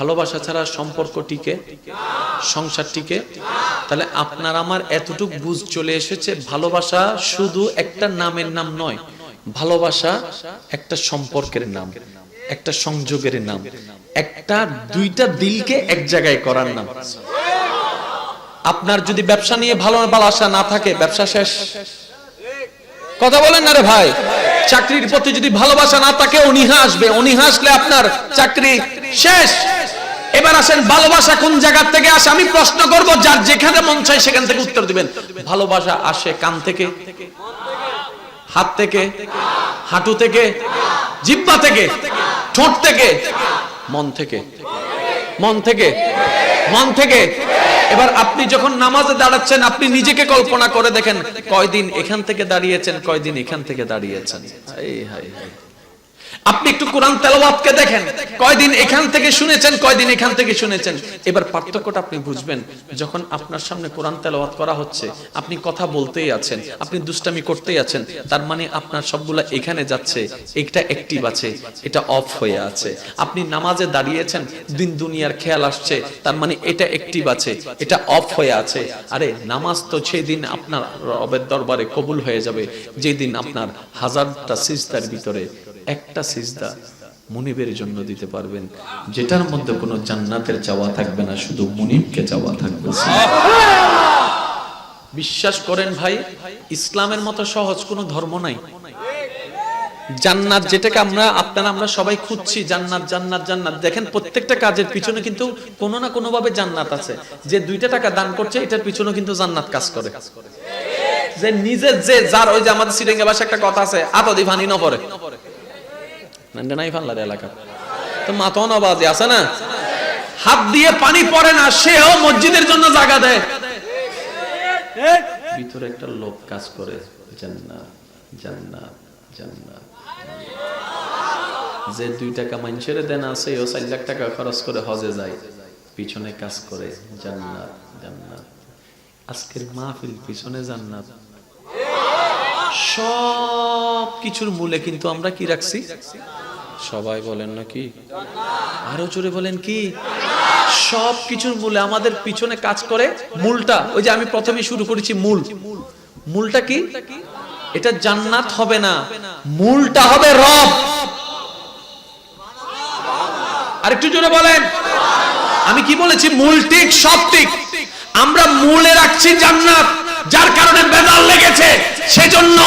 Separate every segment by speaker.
Speaker 1: ভালোবাসা ছাড়া সম্পর্ক টিকে, সংসার টিকে, তাহলে আপনার আমার এতটুক বুঝ চলে এসেছে, ভালোবাসা শুধু একটা নামের নাম নয়, ভালোবাসা একটা সম্পর্কের নাম, একটা সংযোগের নাম, একটা দুইটা দিলকে এক জায়গায় করার নাম। আপনার যদি ব্যবসা নিয়ে ভালো ভালোবাসা না থাকে, ব্যবসা শেষ। কথা বলেন না রে ভাই, চাকরির প্রতি যদি ভালোবাসা না থাকে, অনীহা আসবে, অনীহা আসলে আপনার চাকরি শেষ। এবার আসেন, ভালোবাসা কোন জায়গা থেকে আসে? আমি প্রশ্ন করব, যার যেখানে মন চাই সেখান থেকে উত্তর দিবেন। ভালোবাসা আসে কান থেকে, হাত থেকে, হাঁটু থেকে, জিব্বা থেকে, ঠোঁট থেকে, মন থেকে মন থেকে মন থেকে। এবার আপনি যখন নামাজে দাঁড়াচ্ছেন, আপনি নিজেকে কল্পনা করে দেখেন, কয়দিন এখান থেকে দাঁড়িয়েছেন, কয়দিন এখান থেকে দাঁড়িয়েছেন? এই হাই হাই আপনি একটু কোরআন তেলাওয়াতকে দেখেন। কয়দিন এখান থেকে শুনেছেন, কয়দিন এখান থেকে শুনেছেন? এবার পার্থক্যটা আপনি বুঝবেন। যখন আপনার সামনে কোরআন তেলাওয়াত করা হচ্ছে, আপনি কথা বলতেই আছেন, আপনি দুষ্টামি করতেই আছেন, তার মানে আপনার সবগুলা এখানে যাচ্ছে এটা অ্যাক্টিভ আছে, এটা অফ হয়ে আছে। আপনি নামাজে দাঁড়িয়েছেন, দিন দুনিয়ার খেয়াল আসছে, তার মানে এটা অ্যাক্টিভ আছে, এটা অফ হয়ে আছে। আরে, নামাজ তো সেই দিন আপনার রবের দরবারে কবুল হয়ে যাবে, যেদিন আপনার হাজারটা সিজদার ভিতরে একটা সিজদা মুনিবের জন্য দিতে পারবেন, যেটার মধ্যে কোনো জান্নাতের চাওয়া থাকবে না, শুধু মুনিবকে চাওয়া থাকবে। বিশ্বাস করেন ভাই, ইসলামের মতো সহজ কোনো ধর্ম নাই। জান্নাত যেটাকে আমরা, আপনারা আমরা সবাই খুঁজছি, জান্নাত জান্নাত জান্নাত। দেখেন প্রত্যেকটা কাজের পিছনে কিন্তু কোনো না কোনো ভাবে জান্নাত আছে। যে দুইটা টাকা দান করছে, এটার পিছনে কিন্তু জান্নাত কাজ করে। যে নিজের যে, যার, ওই যে আমাদের সিরিঙ্গা ভাষা একটা কথা আছে, আতদি ভানি ন নান্ডে নাই ফাল্লার এলাকা। তো মাতো নবাজি আছে না? হাত দিয়ে পানি পড়ে না, সেও মসজিদের জন্য জায়গা দেয়। ভিতরে একটা লোক কাজ করে, জান্নাত জান্নাত জান্নাত। যে দুই টাকা মানুষের দেন আছে, ও চার লাখ টাকা খরচ করে হজে যায়। পিছনে কাজ করে, জান্নাত জান্নাত। আজকের মাহফিল পিছনে জান্নাত। সব কিছুর মূলে কিন্তু আমরা কি রাখছি? সবাই বলেন নাকি? আরও জোরে বলেন কি? সব কিছুর মূলে আমাদের পিছনে কাজ করে মূলটা। ওই যে আমি প্রথমে শুরু করেছি মূল। মূলটা কি? এটা জান্নাত হবে না। মূলটা হবে রব। আরেকটু জোরে বলেন। আমি কি বলেছি? মূল ঠিক, সব ঠিক। আমরা মূলে রাখছি জান্নাত, যার কারণে বেদাল লেগেছে। সেজন্য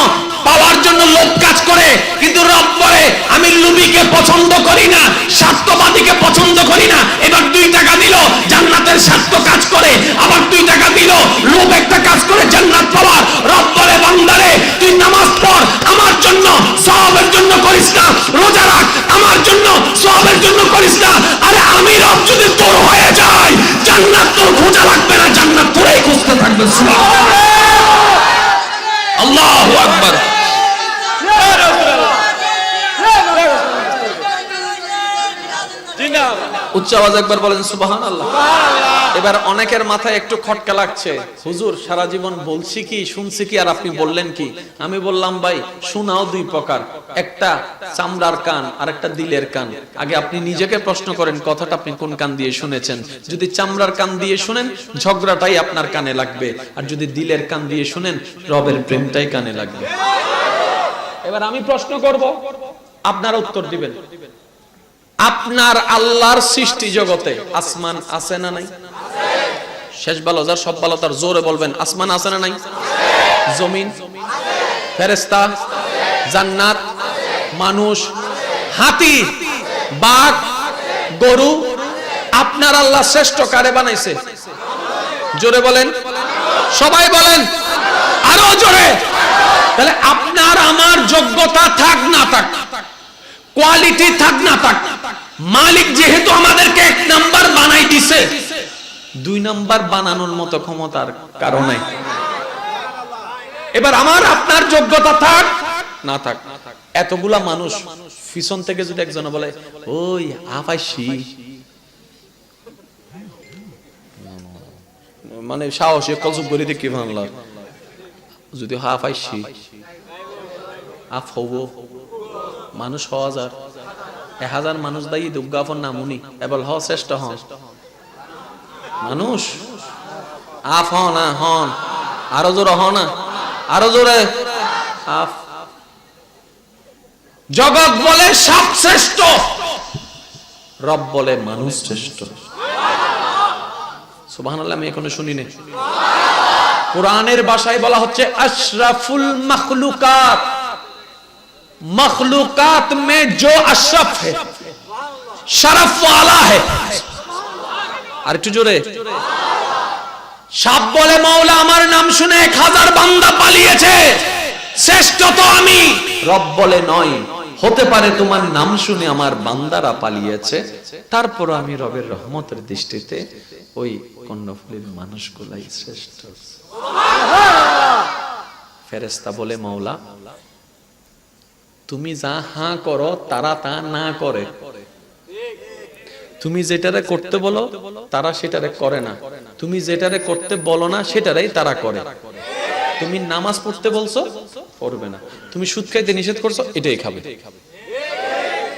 Speaker 1: পাওয়ার জন্য লোক কাজ করে, কিন্তু রব বলে, আমি লুবিকে পছন্দ করি না, স্বার্থবাদীকে পছন্দ করি না। এবার দুই টাকা দিল, জান্নাতের স্বার্থ কাজ করে, আবার দুই টাকা দিল, লোভ একটা কাজ করে, জান্নাত পাওয়ার। রব বলে, বান্দারে, তুই নামাজ পড়, আমার জন্য সওয়াবের জন্য করিস না, রোজা রাখ, আমার জন্য সওয়াবের জন্য করিস না। আরে আমি রব যদি তোর হয়ে যায় জান্নাত তোর খোঁজা লাগবে না, জান্নাত তোরেই খুঁজতে থাকবে। আল্লাহু আকবার। উচ্চ আওয়াজ একবার বলেন সুবাহান আল্লাহ এবার অনেকের মাথায় একটু খটকা লাগছে। হুজুর সারা জীবন বলছি কি শুনছি কি আর আপনি বললেন কি? আমি বললাম ভাই শোনাও দুই প্রকার। একটা চামড়ার কান আর একটা দিলের কান। আগে আপনি নিজেকে প্রশ্ন করেন কথাটা আপনি কোন কান দিয়ে শুনেছেন? যদি চামড়ার কান দিয়ে শুনেন ঝগড়াটাই আপনার কানে লাগবে। আর যদি দিলের কান দিয়ে শুনেন রবের প্রেমটাই কানে লাগবে। এবার আমি প্রশ্ন করব। আপনারা উত্তর দিবেন। আপনার আল্লাহর সৃষ্টি জগতে আসমান আছে না নাই? শেষ ভালো যার সব ভালো তার জোরে বলবেন, আসমান আছে না নাই? জমিন ফেরেস্তা জান্নাত মানুষ হাতি, বাঘ, গরু, আপনার আল্লাহ শ্রেষ্ঠ কারে বানাইছে? জোরে বলেন, সবাই বলেন, আরও জোরে। তাহলে আপনার আমার যোগ্যতা থাক না থাক। কোয়ালিটি থাক না থাক, মালিক যেহেতু আমাদেরকে এক নাম্বার বানাই দিছে, দুই নাম্বার বানানোর মতো ক্ষমতার কারণে। এবার আমার আপনার যোগ্যতা থাক না থাক, এতগুলা মানুষ পিছন থেকে যদি একজন বলে, ওই আপাইছি মানে সাহস কলসুপ করি দেখি বাংলা যদি হাফাইছি আফ হব। মানুষ হওয়া যার। এ হাজার মানুষ দায়ী দুর্গাফর নামুনি এবার হ শ্রেষ্ঠ হন। মানুষ? আফ হন হন। আরও জোরে হন আরও জোরে। আফ। জগৎ বলে সাপ শ্রেষ্ঠ। রব বলে মানুষ শ্রেষ্ঠ। সুবহানাল্লাহ, আমি এখনও শুনি নাই। কোরআনের ভাষায় বলা হচ্ছে, আশরাফুল মখলুকাত। मखलूकात में जो अशरफ है शरफ वाला है আর একটু জোরে সাপ বলে মাওলা আমার নাম শুনে এক হাজার বান্দা পালিয়েছে শ্রেষ্ঠ তো আমি রব বলে নয় হতে পারে তোমার নাম শুনে আমার বান্দারা পালিয়েছে তারপর আমি রবের রহমতের দৃষ্টিতে ওই কর্ণফুলীর মানুষগুলাই শ্রেষ্ঠ ফেরেস্তা বলে মাওলা তুমি যা হা করো, তারা তা না করে। তুমি যেটারে করতে বলো, তারা সেটারে করে না। তুমি যেটারে করতে বলো না, সেটারাই তারা করে। তুমি নামাজ পড়তে বলছো, পড়বে না। তুমি সুদ খাইতে নিষেধ করছ, এটাই খাবে।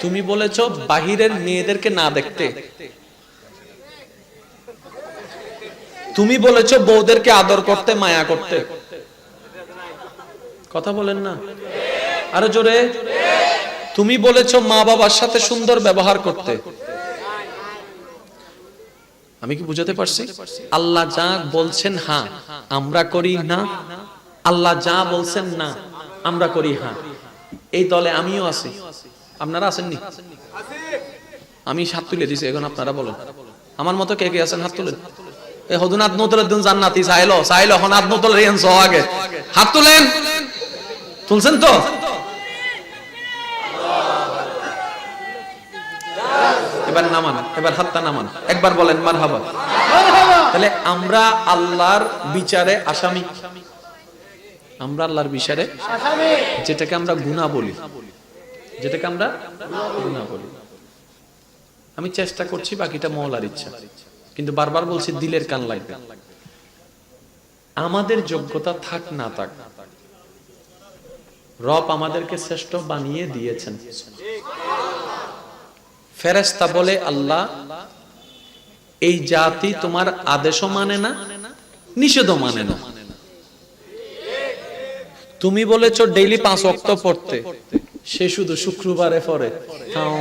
Speaker 1: তুমি বলেছ, বাহিরের মেয়েদেরকে না দেখতে। তুমি বলেছ, বউদেরকে আদর করতে, মায়া করতে। কথা বলেন না। আরও জোরে। তুমি বলেছ মা বাবার সাথে সুন্দর ব্যবহার করতে। আমি কি বুঝাতে পারছি? আল্লাহ যা বলছেন হ্যাঁ আমরা করি না। আল্লাহ যা বলছেন না, আমরা করি হ্যাঁ। এই দলে আমিও আছি। আপনারা আছেননি? আমি হাত তুলে দিছি, এখন আপনারা বলেন। আমার মতো কে কে আছেন হাত তুলেন? এই হদুনাথ নতলের দিন জান্নাতি চাইলো চাইলো হনাথ নতলের এন আগে। হাত তুলেন। তুলছেন তো? এবার নামান এবার হাতটা নামান। একবার বলেন মার হাবা তাহলে আমরা আল্লাহর বিচারে আসামি। আমরা আল্লাহর বিচারে যেটাকে আমরা গুণা বলি। যেটাকে আমরা গুণা বলি। আমি চেষ্টা করছি বাকিটা মহলার ইচ্ছা। কিন্তু বারবার বলছি দিলের কান লাগবে। আমাদের যোগ্যতা থাক না থাক। রব আমাদেরকে শ্রেষ্ঠ বানিয়ে দিয়েছেন। ফেরেস্তা বলে, আল্লাহ, এই জাতি তোমার আদেশও মানে না, নিষেধও মানে না। তুমি বলেছ ডেইলি পাঁচ অক্ত পড়তে, সে শুধু শুক্রবারে পড়ে। তাও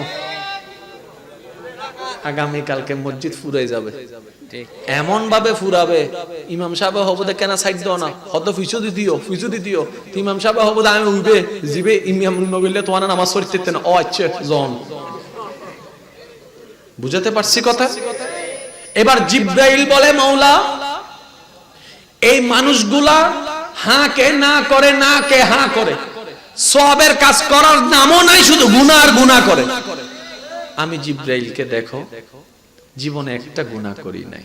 Speaker 1: আগামী মসজিদ ফুরাই যাবে। এমন ভাবে ফুরাবে, ইমাম সাহেব হব কেন সাইড দাও না? হত ফুইসো দি দিও ফুইসো দি দিও। ইমাম সাহেব হব আমি উইবে, জিবে ইমাম নগিলে তোমার নামাজ পড়তে না ও আচ্ছা জন বুঝাতে পারছি কথা? এবার জিব্রাইল বলে মৌলা এই মানুষগুলা হাঁ কে না করে না কে হাঁ করে। সবের কাজ করার নামও নাই, শুধু গুনাহ আর গুনাহ করে। আমি জিব্রাইলকে দেখো, জীবনে একটা গুনাহ করি নাই।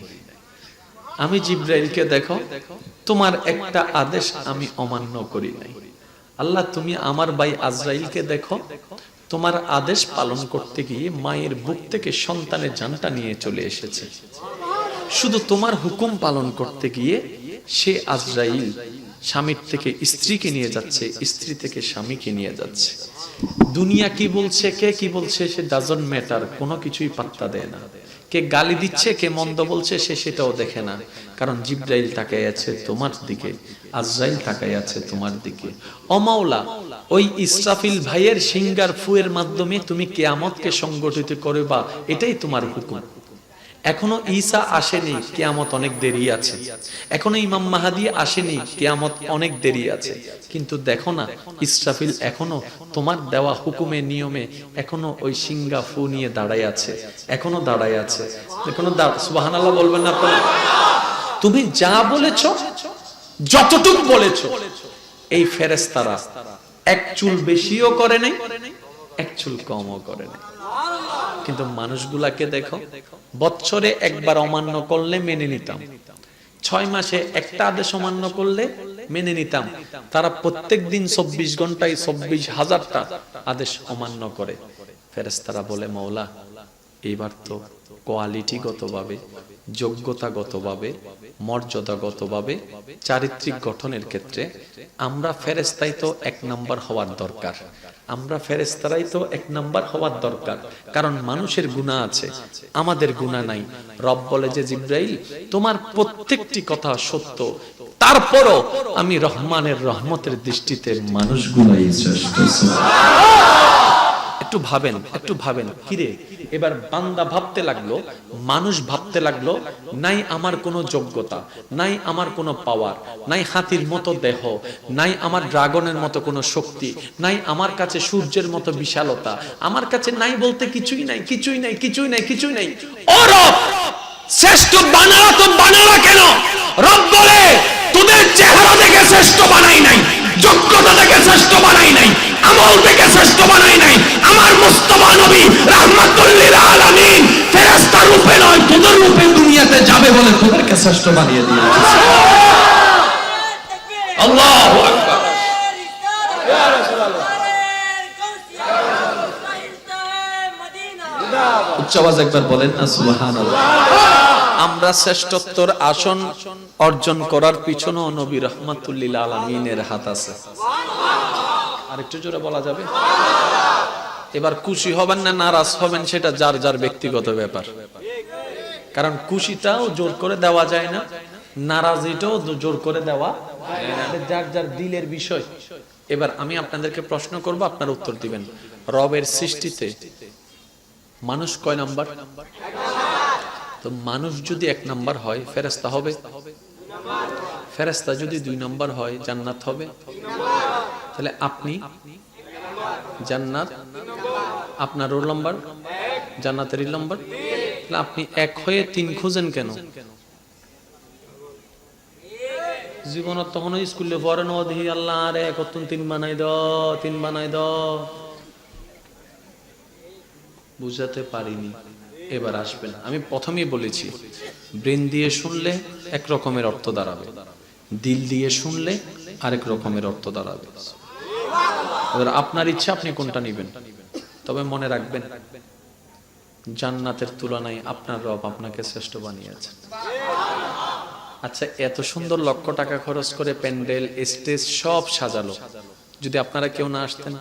Speaker 1: আমি জিব্রাইলকে দেখো, তোমার একটা আদেশ আমি অমান্য করি নাই। আল্লাহ, তুমি আমার ভাই আজরাইলকে দেখো তোমার আদেশ পালন করতে গিয়ে মায়ের বুক থেকে সন্তানের জানটা নিয়ে চলে এসেছে। শুধু তোমার হুকুম পালন করতে গিয়ে সে আজরাইল স্বামীর থেকে স্ত্রীকে নিয়ে যাচ্ছে, স্ত্রী থেকে স্বামীকে নিয়ে যাচ্ছে। দুনিয়া কি বলছে, কে কি বলছে, সে ডাজন ম্যাটার কোনো কিছুই পাত্তা দেয় না। কে গালি দিচ্ছে, কে মন্দ বলছে, সে সেটাও দেখে না। কারণ জিব্রাইল তাকাই আছে তোমার দিকে, আজরাইল তাকাই আছে তোমার দিকে। অমাওলা ওই ইসরাফিল ভাইয়ের সিঙ্গার ফুয়ের মাধ্যমে তুমি কেয়ামতকে সংগঠিত করবা, এটাই তোমার হুকুম। এখনও ঈসা আসেনি, কেয়ামত অনেক দেরি আছে। এখনও ইমাম মাহাদি আসেনি, কেয়ামত অনেক দেরি আছে। কিন্তু দেখো না, ইসরাফিল এখনও তোমার দেওয়া হুকুমে, নিয়মে এখনও ওই সিঙ্গা ফু নিয়ে দাঁড়ায় আছে, এখনও দাঁড়ায় আছে। এখনও সুবাহান আল্লাহ বলবেন না আপনারা? তুমি যা বলেছ, যতটুক বলেছ, এই ফেরেস্তারা এক চুল বেশিও করে নাই, এক চুল কমও করে নাই। কিন্তু মানুষগুলাকে দেখো বছরে একবার অমান্য করলে মেনে নিতাম। ছয় মাসে একটা আদেশ অমান্য করলে মেনে নিতাম। তারা প্রত্যেক দিন চব্বিশ ঘন্টায় চব্বিশ হাজারটা আদেশ অমান্য করে। ফেরেস্তারা বলে, মৌলা এইবার তো কোয়ালিটিগতভাবে যোগ্যতাগতভাবে, মর্যাদাগতভাবে, চারিত্রিক গঠনের ক্ষেত্রে আমরা ফেরেস্তাই তো এক নাম্বার হওয়ার দরকার। আমরা ফেরেস্তারাই তো এক নাম্বার হওয়ার দরকার। কারণ মানুষের গুণা আছে, আমাদের গুণা নাই। রব বলে যে, জিব্রাইল, তোমার প্রত্যেকটি কথা সত্য। তারপরও আমি রহমানের রহমতের দৃষ্টিতে মানুষগুলাই শ্রেষ্ঠ। একটু ভাবেন একটু ভাবেন, কিরে, এবার বান্দা ভাবতে লাগল, মানুষ ভাবতে লাগল, নাই আমার কোনো যোগ্যতা, নাই আমার কোনো পাওয়ার নাই হাতির মতো দেহ, নাই আমার ড্রাগনের মতো কোনো শক্তি, নাই আমার কাছে সূর্যের মতো বিশালতা, আমার কাছে নাই বলতে কিছুই নাই কিছুই নাই কিছুই নাই কিছুই নাই। ও রব, শ্রেষ্ঠ বানালা তো বানালা কেন? রব বলে, তোদের চেহারা দেখে শ্রেষ্ঠ বানাই নাই। যোগ্যতা দেখে শ্রেষ্ঠ বানাই নাই, আমল থেকে শ্রেষ্ঠ বানাই নাই। আমার মুস্তফা নবী রাহমাতুল্লিল আলামিন ফেরেশতা রূপে নয়, তোদের রূপে দুনিয়াতে যাবে বলে তোদেরকে শ্রেষ্ঠ বানিয়ে দিয়েছে। আল্লাহু আকবার। উচ্চ আওয়াজ একবার বলেন না, সুবহানাল্লাহ। আমরা শ্রেষ্ঠত্বর আসন অর্জন করার পিছনেও নবী রহমাতুল্লিল আলমিনের হাত আছে। আরেকটু জোরে বলা যাবে? এবার খুশি হবেন না নারাজ হবেন সেটা যার যার ব্যক্তিগত ব্যাপার। কারণ খুশিটাও জোর করে দেওয়া যায় না, নারাজিটাও জোর করে দেওয়া যার যার দিলের বিষয়। এবার আমি আপনাদেরকে প্রশ্ন করব, আপনারা উত্তর দিবেন। রবের সৃষ্টিতে মানুষ কয় নাম্বার? তো মানুষ যদি এক নাম্বার হয় ফেরেস্তা হবে? ফেরেস্তা যদি দুই নাম্বার হয়, জান্নাত হবে? তাহলে আপনি জান্নাত আপনার রোল নাম্বার জান্নাতের নাম্বার? তাহলে আপনি এক হয়ে তিন খুঁজেন কেন? জীবনত তখন স্কুলে পড়ে ন আল্লাহ রে কত তিন বানাই দ তিন বানাই দ বুঝাতে পারিনি। এবার আসবে না। আমি প্রথমেই বলেছি, ব্রেন দিয়ে শুনলে এক রকমের অর্থ দাঁড়াবে। দিল দিয়ে শুনলে আরেক রকমের অর্থ দাঁড়াবে। এবার আপনার ইচ্ছা, আপনি কোনটা নেবেন? তবে মনে রাখবেন, জান্নাতের তুলনায় আপনার রব আপনাকে শ্রেষ্ঠ বানিয়েছে আচ্ছা এত সুন্দর লক্ষ টাকা খরচ করে প্যান্ডেল, স্টেজ সব সাজালো। যদি আপনারা কেউ না আসতেন?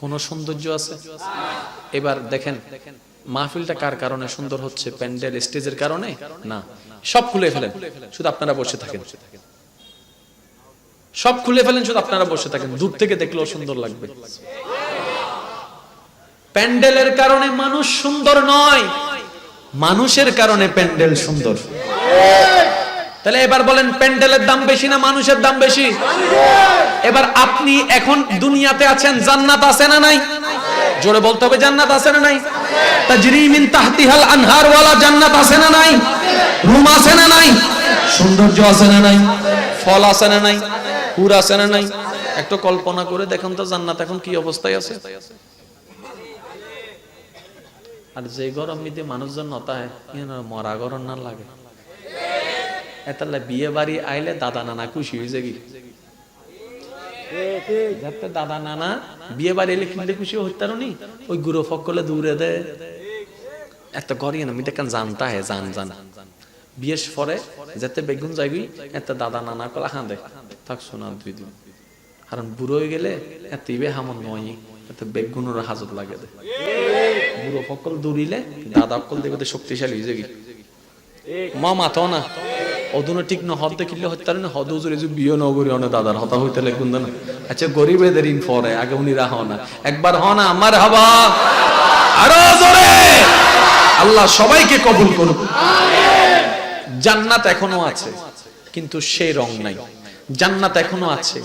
Speaker 1: কোন সৌন্দর্য আছে? এবার দেখেন, মাহফিলটা কার কারণে সুন্দর হচ্ছে? প্যান্ডেল স্টেজের কারণে? না। সব খুলে ফেলেন। শুধু আপনারা বসে থাকেন। সব খুলে ফেলেন, শুধু আপনারা বসে থাকেন। দূর থেকে দেখলেও সুন্দর লাগবে। প্যান্ডেলের কারণে মানুষ সুন্দর নয়। মানুষের কারণে প্যান্ডেল সুন্দর। তাহলে এবার বলেন, প্যান্ডেলের দাম বেশি না মানুষের দাম বেশি? এবার আপনি এখন দুনিয়াতে আছেন, জান্নাত আছে না নাই? জোরে বলতে হবে, জান্নাত আছে না নাই? তাজরি মিন তাহতিহাল আনহার ওয়ালা জান্নাত আছে না নাই? রুম আছে না নাই? সৌন্দর্য আছে না নাই? ফল আছে না নাই? হুর আছে না নাই? একটু কল্পনা করে দেখুন তো জান্নাত এখন কি অবস্থায় আছে। আর যে গরম মিতে মানুষজন নতায় মরা গরম না লাগে। এতালে বিয়ে বাড়ি আইলে দাদা নানা খুশি হয়েছে কি? যাতে দাদা নানা বিয়ে বাড়ি এলে কিনলে খুশি হইতার নি? ওই গুরু ফকলে দূরে দে। এত গরিয়ে না মিতে কান জানতা হে জান জান। বিয়ের পরে যাতে বেগুন যাইবি এত দাদা নানা কলা হাঁদে থাক শোনা দুই দিন। কারণ বুড়ো হয়ে গেলে এত ইবে হামন নয় এত বেগুনের হাজত লাগে দে। বুড়ো ফকল দূরিলে দাদা ফকল দেখবে শক্তিশালী হয়েছে কি? মা মাথো না। ঠিক না, হদ দেখিলে হদ উজুরে বিয়ে নগরী অনে দাদার হতা হইতে না। আচ্ছা ইন পরে, আগে না। একবার হ না আমার হবা। আরও জোরে। আল্লাহ সবাইকে কবুল করুক। জান্নাত এখনও আছে, কিন্তু সেই রং নাই। জান্নাত এখনও আছে,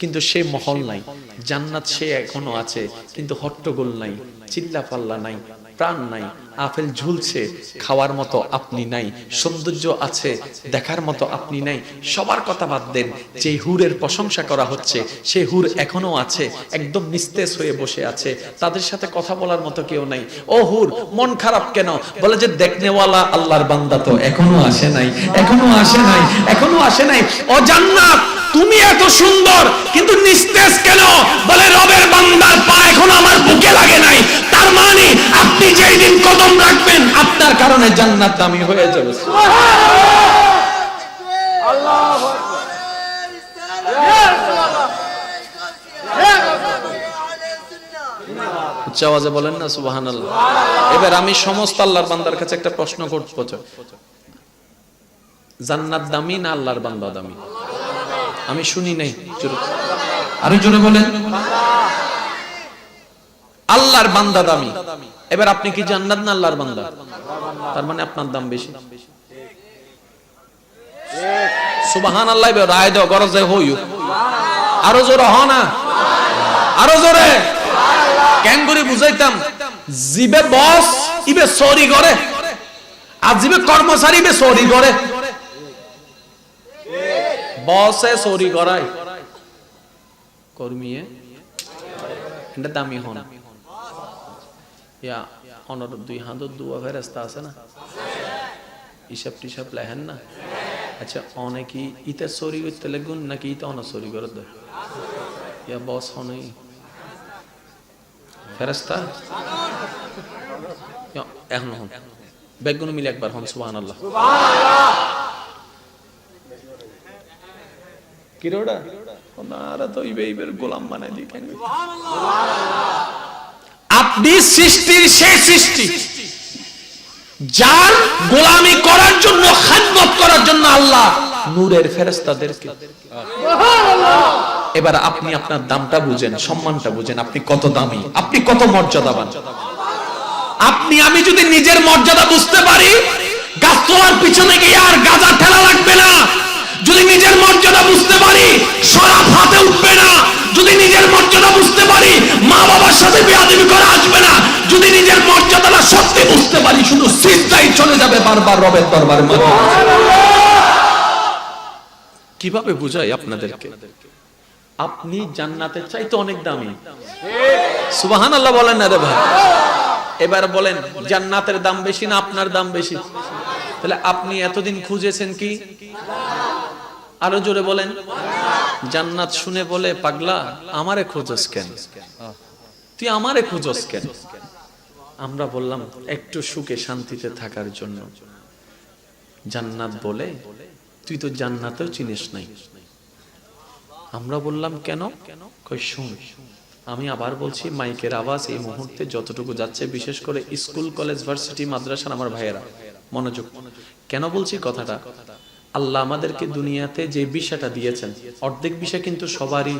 Speaker 1: কিন্তু সে মহল নাই। জান্নাত সে এখনও আছে, কিন্তু হট্টগোল নাই চিল্লা পাল্লা নাই। প্রাণ নাই, আপেল ঝুলছে, খাওয়ার মতো আপনি নাই, সৌন্দর্য আছে, দেখার মতো আপনি নাই, সবার কথা বাদ দেন, যে হুরের প্রশংসা করা হচ্ছে, সে হুর এখনও আছে, একদম নিস্তেজ হয়ে বসে আছে, তাদের সাথে কথা বলার মতো কেউ নাই। ও হুর, মন খারাপ কেন? বলে যে দেখনেওয়ালা আল্লাহর বান্দা তো এখনও আসে নাই, এখনও আসে নাই, এখনও আসে নাই। ও জান্নাত, তুমি এত সুন্দর, কিন্তু নিস্তেজ কেন? বলে রবের বান্দার পা এখন আমার বুকে লাগে নাই। আপনি যেই দিন কদম রাখবেন, আপনার কারণে জান্নাত দামি হয়ে যাবে। উচ্চ বলেন না সুবাহান এবার আমি সমস্ত আল্লাহর বান্দার কাছে একটা প্রশ্ন করব জান্নাত দামি না আল্লাহর বান্দা দামি? আমি শুনি নাই আরও জোরে বলেন। আল্লাহর বান্দা দামি? এবার আপনি কি জান্নাত না আল্লাহর বান্দা? তার মানে আপনার দাম বেশি। সুবাহান আল্লাহ রায় দাও, গরজ হইও। আরও জোরে হ না। আরও জোরে। কেন করে বুঝাইতাম, জিবে বস, ইবে সরি করে। আর জিবে কর্মচারী সরি করে। বসে সরি করায়। কর্মীয়ে এটা দামি হন। ইয়া অনর দুই হাত দুয়া ফেরেস্তা আছে না? হিসাব টিসাব লেহেন না? আচ্ছা অনেকে ইতে সরি করতে লাগুন নাকি ইতে অন সরি করে দেয়? ইয়া বস হনই ফেরেস্তা এখন হন। বেগুন মিলে একবার হন সুবহান আল্লাহ কিরোড়া? ওনারা তো ইবে ইবের গোলাম বানাই কেন আপনি সৃষ্টির সেই সৃষ্টি, যার গোলামি করার জন্য, খাদমত করার জন্য আল্লাহ নূরের ফেরেস্তাদেরকে এবার আপনি আপনার দামটা বুঝেন, সম্মানটা বুঝেন, আপনি কত দামি, আপনি কত মর্যাদাবান। আপনি, আমি যদি নিজের মর্যাদা বুঝতে পারি গাছ তোলার পিছনে গিয়ে আর গাজা ঠেলা লাগবে না। যদি নিজের মর্যাদা বুঝতে পারি, সরাব হাতে উঠবে না। যদি নিজের মর্যাদা বুঝতে পারি, মা বাবার সাথে বেয়াদবি করে আসবে না। যদি নিজের মর্যাদাটা সত্যি বুঝতে পারি, শুধু সিজদাই চলে যাবে বারবার রবের দরবারে। কীভাবে বুঝাই আপনাদেরকে? আপনি জান্নাতের চাইতে অনেক দামি। সুবাহান আল্লাহ বলেন না রে ভাই। এবার বলেন, জান্নাতের দাম বেশি না আপনার দাম বেশি? তাহলে আপনি এতদিন খুঁজেছেন কি? আরও জোরে বলেন। জান্নাত শুনে বলে, পাগলা, আমারে খোঁজস কেন? তুই আমারে খুঁজস কেন? আমরা বললাম, একটু সুখে শান্তিতে থাকার জন্য। জান্নাত বলে, তুই তো জান্নাতেও চিনিস নাই। আমরা বললাম, কেন? কই, শুন, আমি আবার বলছি, মাইকের আওয়াজ এই মুহূর্তে যতটুকু যাচ্ছে, বিশেষ করে স্কুল, কলেজ, ভার্সিটি, মাদ্রাসার আমার ভাইয়েরা, মনোযোগ। কেন বলছি কথাটা? আল্লাহ আমাদেরকে দুনিয়াতে যে বিষয়টা দিয়েছেন, অর্ধেক বিষয় কিন্তু সবারই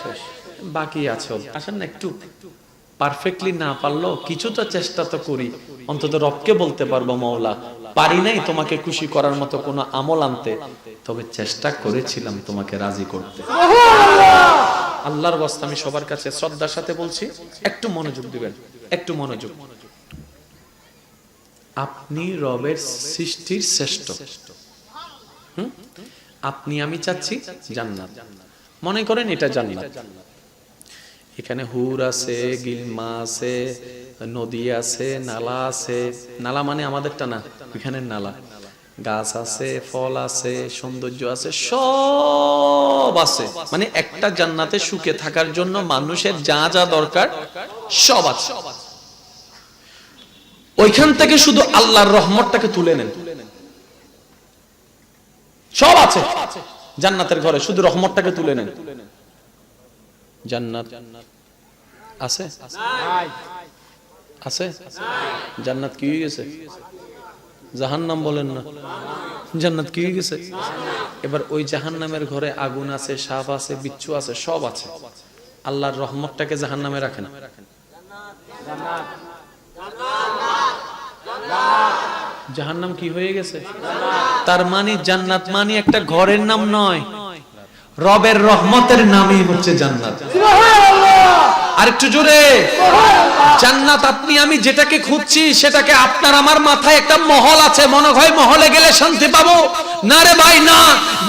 Speaker 1: শেষ। বাকি আছে আসেন না একটু। পারফেক্টলি না পারল কিছুটা চেষ্টা তো করি। অন্তত রবকে বলতে পারব মৌলা পারি নাই তোমাকে খুশি করার মতো কোনো আমল আনতে। তবে চেষ্টা করেছিলাম তোমাকে রাজি করতে। আল্লাহর বস্তা আমি সবার কাছে শ্রদ্ধার সাথে বলছি, একটু মনোযোগ দিবেন, একটু মনোযোগ। আপনি রবের সৃষ্টির শ্রেষ্ঠ? আপনি, আমি চাচ্ছি জান্নাত। মনে করেন এটা জান্নাত। এখানে হুর আছে, গিলমা আছে, নদী আছে, নালা আছে। নালা মানে আমাদেরটা না, এখানে নালা। গাছ আছে, ফল আছে, সৌন্দর্য আছে, সব আছে। মানে একটা জান্নাতে সুখে থাকার জন্য মানুষের যা যা দরকার, সব আছে। ওইখান থেকে শুধু আল্লাহর রহমতটাকে তুলে নেন। সব আছে। জান্নাতের ঘরে, শুধু রহমতটাকে তুলে নেন। জান্নাত আছে? আছে? জান্নাত কি হয়ে গেছে? জাহান্নাম বলেন না। জান্নাত কি হয়ে গেছে? এবার ওই জাহান্নামের ঘরে আগুন আছে, সাপ আছে, বিচ্ছু আছে, সব আছে। আল্লাহর রহমতটাকে জাহান্নামে রাখেন। জাহান্নাম কি হয়ে গেছে? তার মানে জান্নাত মানে একটা ঘরের নাম নয়। রবের রহমতের নামই হচ্ছে জান্নাত। আরেকটু জোরে। জান্নাত আপনি আমি যেটাকে খুঁজছি সেটাকে আপনার আমার মাথায় একটা মহল আছে। মনে হয় মহলে গেলে শান্তি পাবো। না রে ভাই না।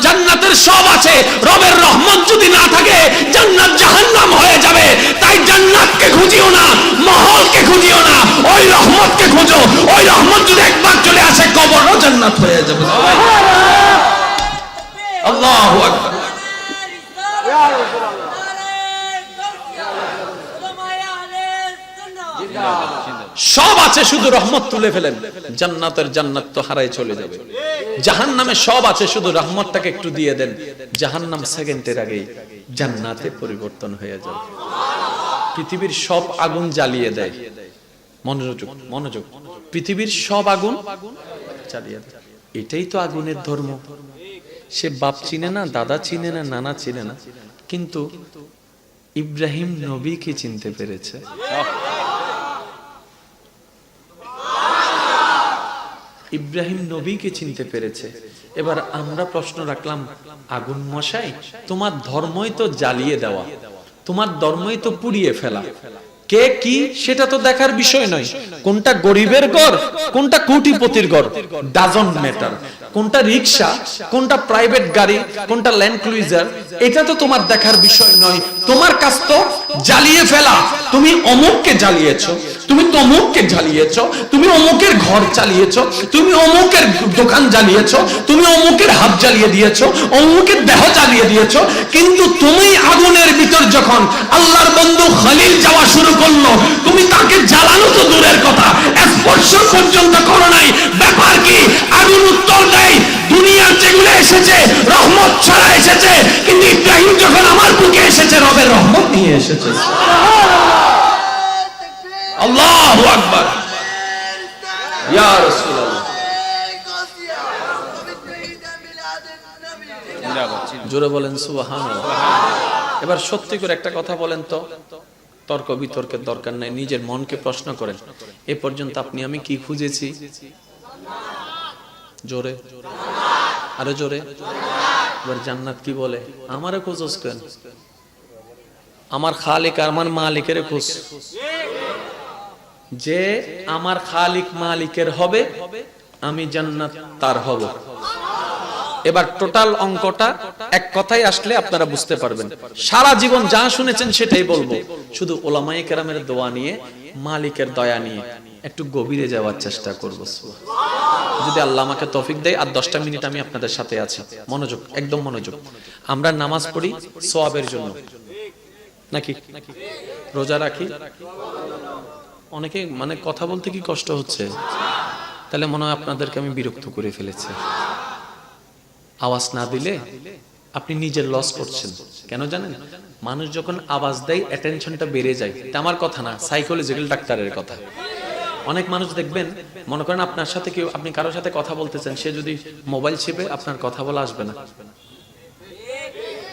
Speaker 1: জান্নাতের সব আছে। রবের রহমত যদি না থাকে জান্নাত জাহান্নাম হয়ে যাবে। তাই জান্নাতকে খুঁজিও না মহলকে খুঁজিও না। ওই রহমতকে খুঁজো। ওই রহমত যদি একবার চলে আসে কবরও জান্নাত হয়ে যাবে। আল্লাহু আকবার। সব আছে, শুধু রহমত তুলে ফেলেন। জান্নাতের জান্নাত তো হারাই চলে যাবে। জাহান নামে সব আছে, শুধু রহমতটাকে একটু দিয়ে দেন। জাহান নাম সেকেন্ডের আগেই জান্নাতে পরিবর্তন হয়ে যাবে। পৃথিবীর সব আগুন জ্বালিয়ে দেয়। মনোযোগ মনোযোগ। পৃথিবীর সব আগুন জ্বালিয়ে দেয়। এটাই তো আগুনের ধর্ম। সে বাপ চিনে না, দাদা চিনে না, নানা চিনে না। কিন্তু ইব্রাহিম নবীকে চিনতে পেরেছে। ইব্রাহিম নবীকে চিনতে পেরেছে। এবার আমরা প্রশ্ন রাখলাম, আগুন মশাই, তোমার ধর্মই তো জ্বালিয়ে দেওয়া, তোমার ধর্মই তো পুড়িয়ে ফেলা। কে কি সেটা তো দেখার বিষয় নয়। কোনটা গরিবের গড় কোনটা কোটিপতির ঘর? ডাজন ম্যাটার কোনটা রিক্সা, কোনটা প্রাইভেট গাড়ি, কোনটা ল্যান্ড ক্রুইজার এটা তো তোমার দেখার বিষয় নয়। তোমার কাজ তো জ্বালিয়ে ফেলা। তুমি অমুককে জ্বালিয়েছো, তুমি তমুককে জ্বালিয়েছো, তুমি অমুকের ঘর চালিয়েছো, তুমি অমুকের দোকান জ্বালিয়েছো, তুমি অমুকের হাত জ্বালিয়ে দিয়েছ, অমুকের দেহ জ্বালিয়ে দিয়েছ। কিন্তু তুমি আগুনের ভিতর যখন আল্লাহর বন্ধু খলিল যাওয়া শুরু করল, তুমি তাকে জ্বালানো তো দূরের কথা। স্পর্শ পর্যন্ত করো নাই। ব্যাপার কি? আগুন উত্তর দুনিয়ার যেগুলো এসেছে, রহমত ছাড়া এসেছে। কিন্তু ইব্রাহিম যখন আমার বুকে এসেছে, রবের রহমত নিয়ে এসেছে। জোরে বলেন এবার সত্যি করে একটা কথা বলেন তো। তর্ক বিতর্কের দরকার নাই, নিজের মনকে প্রশ্ন করেন। এ পর্যন্ত আপনি আমি কি খুঁজেছি? জোরে। আরে জোরে। এবার জান্নাত কি বলে? আমারে খোঁজস কেন? আমার খালিক আর আমার মালিকের খোঁজ। যে আমার খালিক মালিকের হবে, আমি জান্নাত তার হব। এবার টোটাল অঙ্কটা এক কথাই আসলে আপনারা বুঝতে পারবেন। সারা জীবন যা শুনেছেন সেটাই বলব। শুধু ওলামাই কেরামের দোয়া নিয়ে, মালিকের দয়া নিয়ে। একটু গভীরে যাওয়ার চেষ্টা করব যদি আল্লাহ আমাকে তফিক দেয়, আর দশটা মিনিট আমি আপনাদের সাথে আছি। মনোযোগ, একদম মনোযোগ। আমরা নামাজ পড়ি সোয়াবের জন্য। নাকি? রোজা রাখি? অনেকে মানে কথা বলতে কি কষ্ট হচ্ছে? তাহলে মনে হয় আপনাদেরকে আমি বিরক্ত করে ফেলেছি। আওয়াজ না দিলে আপনি নিজের লস করছেন। কেন জানেন? মানুষ যখন আওয়াজ দেয় অ্যাটেনশনটা বেড়ে যায়। এটা আমার কথা না সাইকোলজিক্যাল ডাক্তারের কথা। অনেক মানুষ দেখবেন, মনে করেন আপনার সাথে কেউ, আপনি কারোর সাথে কথা বলতেছেন, সে যদি মোবাইল চেপে আপনার কথা বলা আসবে না।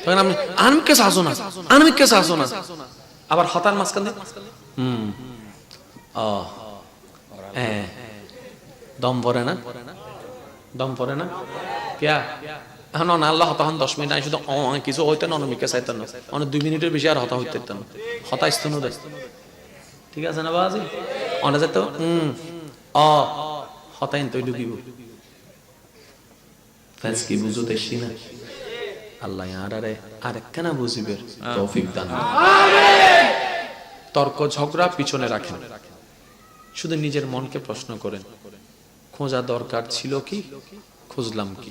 Speaker 1: তখন আপনি, আনমিকে আসো না না। আবার হতার মাঝখান দিয়ে, হুম হ্যাঁ দম পরে না? দম পরে না? আল্লাহ দশ মিনিট শুধু কিছু না দুই মিনিটের আর হতা ঠিক আছে না বাজি অনে যেত অ হতাইন তৈ ডুবিব। ফ্যান্স কি বুঝো দেখছি না। আল্লাহ আর আরে আর কেন বুঝিবের তৌফিক দান। তর্ক ঝগড়া পিছনে রাখেন শুধু নিজের মনকে প্রশ্ন করেন খোঁজা দরকার ছিল কি? খুঁজলাম কি?